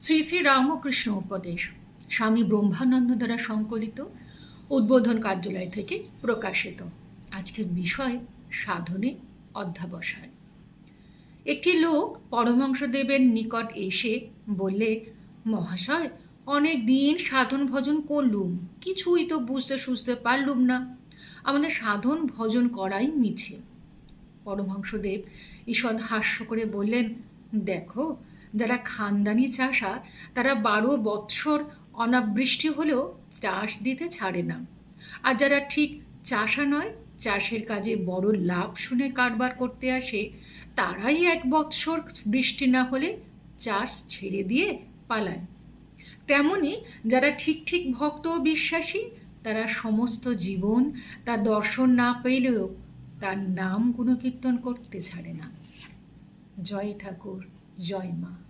শ্রী শ্রী রামকৃষ্ণ উপদেশ, স্বামী ব্রহ্মানন্দ দ্বারা সংকলিত, উদ্বোধন কার্যালয় থেকে প্রকাশিত। আজকের বিষয়, সাধনে অধ্যাবসায়। একটি লোক পরমহংসদেবের নিকট এসে বললে, মহাশয়, অনেক দিন সাধন ভজন করলুম, কিছুই তো বুঝতে সুঝতে পারলুম না। আমাদের সাধন ভজন করাই মিছে। পরমহংসদেব ঈষৎ হাস্য করে বললেন, দেখো যারা খানদানি চাষা, তারা বারো বৎসর অনাবৃষ্টি হলেও চাষ দিতে ছাড়ে না। আর যারা ঠিক চাষা নয়, চাষের কাজে বড় লাভ শুনে কারবার করতে আসে, তারাই এক বৎসর বৃষ্টি না হলে চাষ ছেড়ে দিয়ে পালায়। তেমনি যারা ঠিক ঠিক ভক্ত ও বিশ্বাসী, তারা সমস্ত জীবন তার দর্শন না পেলেও তার নাম গুণকীর্তন করতে ছাড়ে না। জয় ঠাকুর। জয় মা।